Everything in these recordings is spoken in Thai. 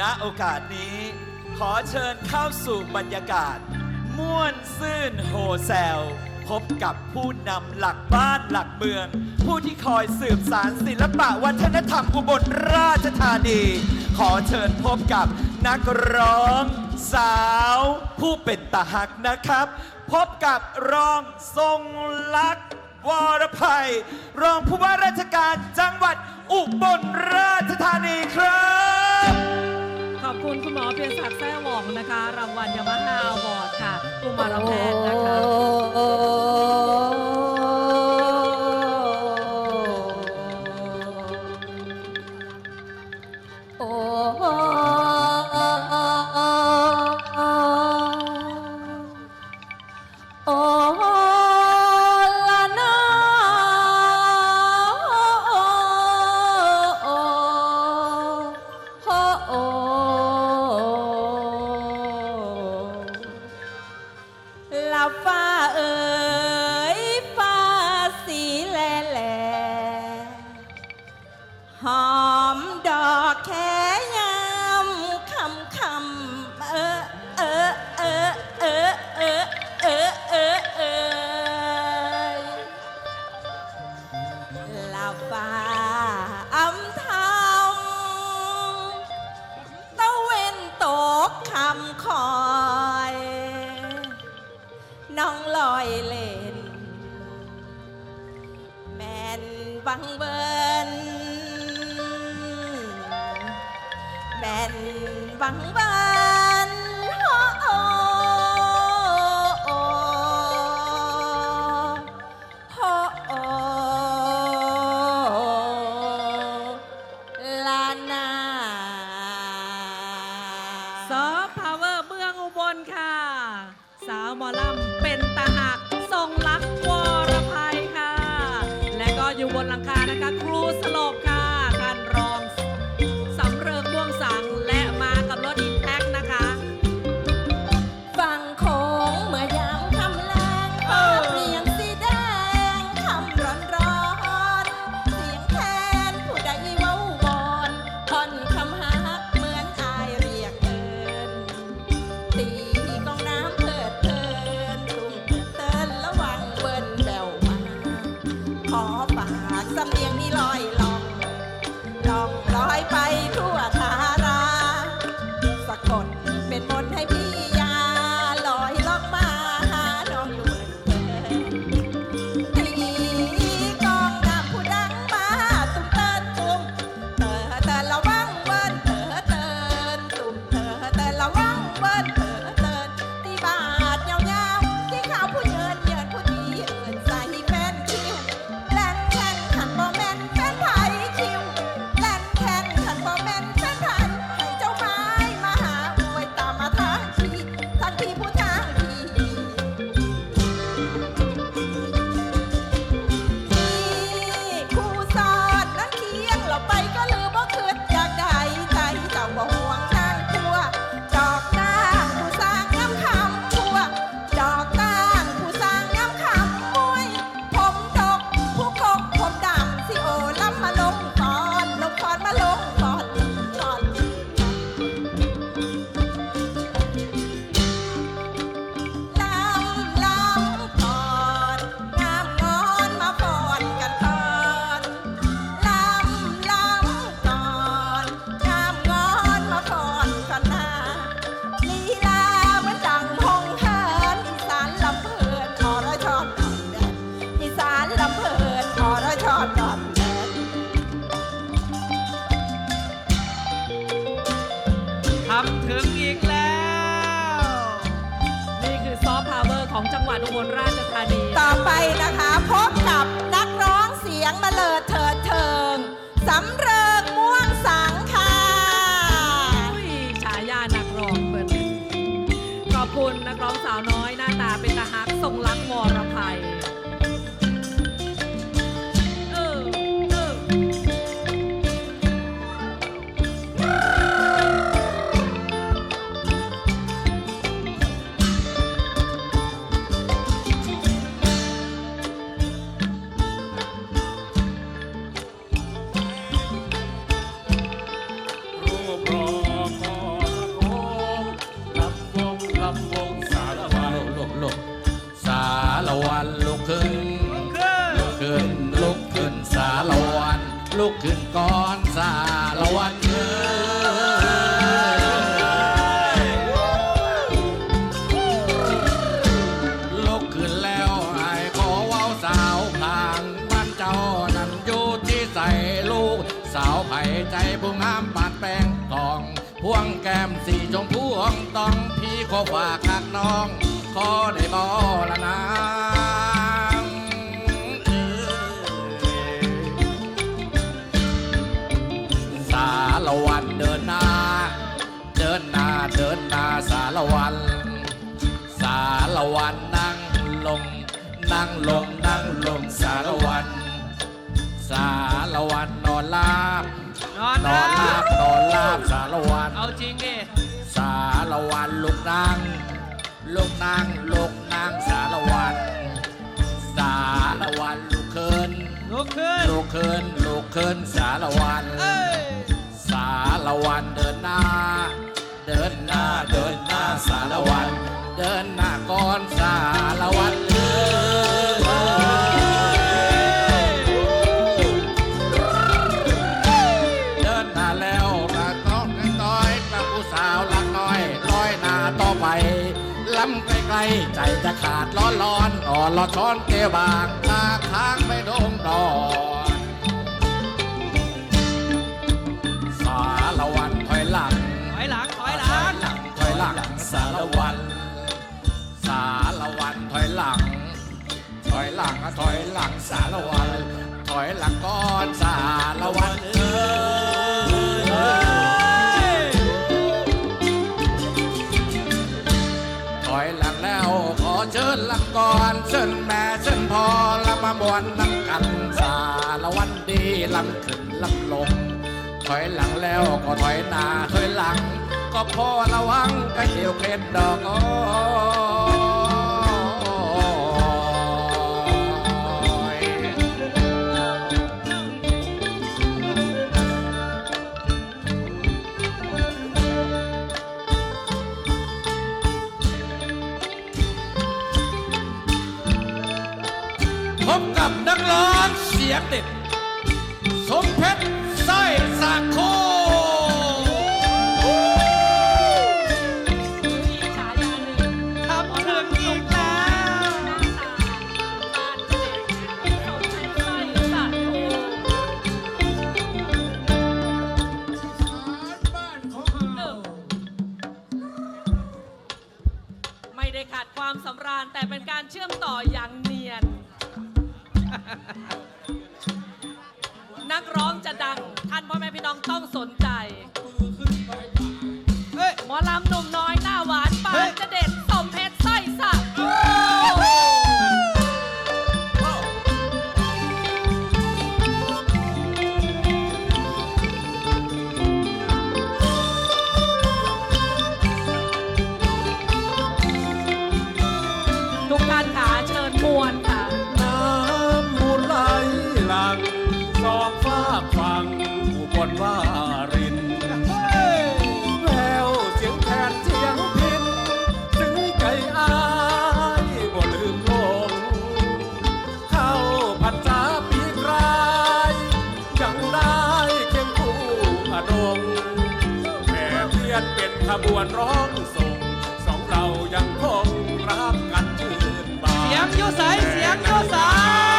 ณโอกาสนี้ ขอเชิญเข้าสู่บรรยากาศ ม่วนซื่นโฮเซล พบกับผู้นำหลักบ้านหลักเมือง ผู้ที่คอยสืบสารศิลปะวัฒนธรรมอุบลราชธานี ขอเชิญพบกับนักร้อง สาว ผู้เป็นตาหักนะครับ พบกับรองทรงลักษณ์วรภัย รองผู้ว่าราชการจังหวัดอุบลราชธานีครับ คุณคุณหมอเพียรศักดิ์แท้หวงนะคะรางวัลยามาฮ่าอวอร์ดค่ะคุณหมอรัแพทย์นะคะ ป่าอำทำตะเวนตกคำคอย น้องลอยเลนแม่นบังเบนแม่นบัง นหลังคานะคะ ครูสลบค่ะ วัดอุบลราชธานี ต่อไปนะคะ ลุกขึ้นก่อนสาละวันเอ้ยลุกขึ้นแล้วไอ้ขอเว้าสาวพางบ้านเจ้านั้นอยู่ที่ใส่ลูก สาวไผ่ใจผู้งามปานแป้งทอง พวงแก้มสีชมพูอ่องตองพี่ขอฝากหักน้อง ขอได้บอละนา นั่งลงนั่งลงสารวัน สารวันนอนลาบ นอนนอนลาบนอนลาบสารวัน เอาจริงดิสารวันลูกนางลูกนางลูกนางสารวัน สารวันลูกเคินลุกขึ้นลูกเคินลูกเคินสารวัน เอ้ยสารวันเดินหน้า เดินหน้าเดินหน้าสารวัน เดินหน้าก่อนสารวัน อนอ่อนรอช้อนเกบางลาค้างไม่ดงดอนสารวันถอยหลังถอยหลังถอยหลังถอยหลังสารวันสารวันถอยหลัง ถอยหลังถอยหลังสารวันถอยหลังก่อนสารวันเอานนั่งกันสารวันดีลำขึ้นลำลง ถอยหลังแล้วก็ถอยหน้าถอยหลัง ก็พอระวังก็เกี่ยวเพชรดอกอ้อ การเชื่อมต่ออย่างเนียน นักร้องจะดัง ท่านพ่อแม่พี่น้องต้องสนใจ ขบวนร้องส่งสองเรายังคงรักกันชื่นบาน เสียงโยสายเสียงโยสาย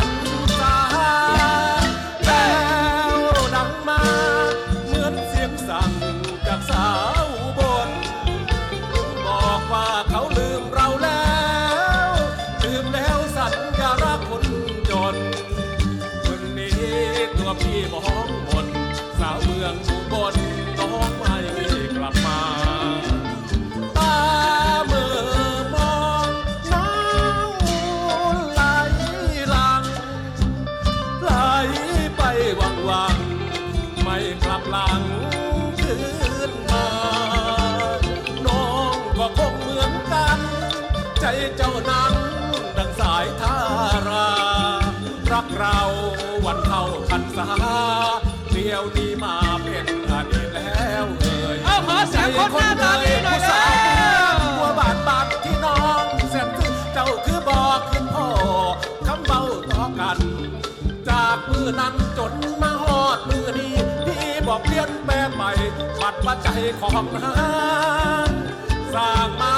ทียน เราวันเท่าพันษาเดียวนี้มาเป็นอดีตแล้วเอ่ยเอาขอเสียงคนหน้าตาดีหน่อยผู้เร็สาววหัวบาดบาดที่น้องเสร็จเจ้าคือบอกขึ้นพ่อคำเบาต่อกัน จากมือนั้นจนมาฮอดมือนี้พี่บอกเปลี่ยนแปลงไปบัดปัจจัยของนางสร้างมา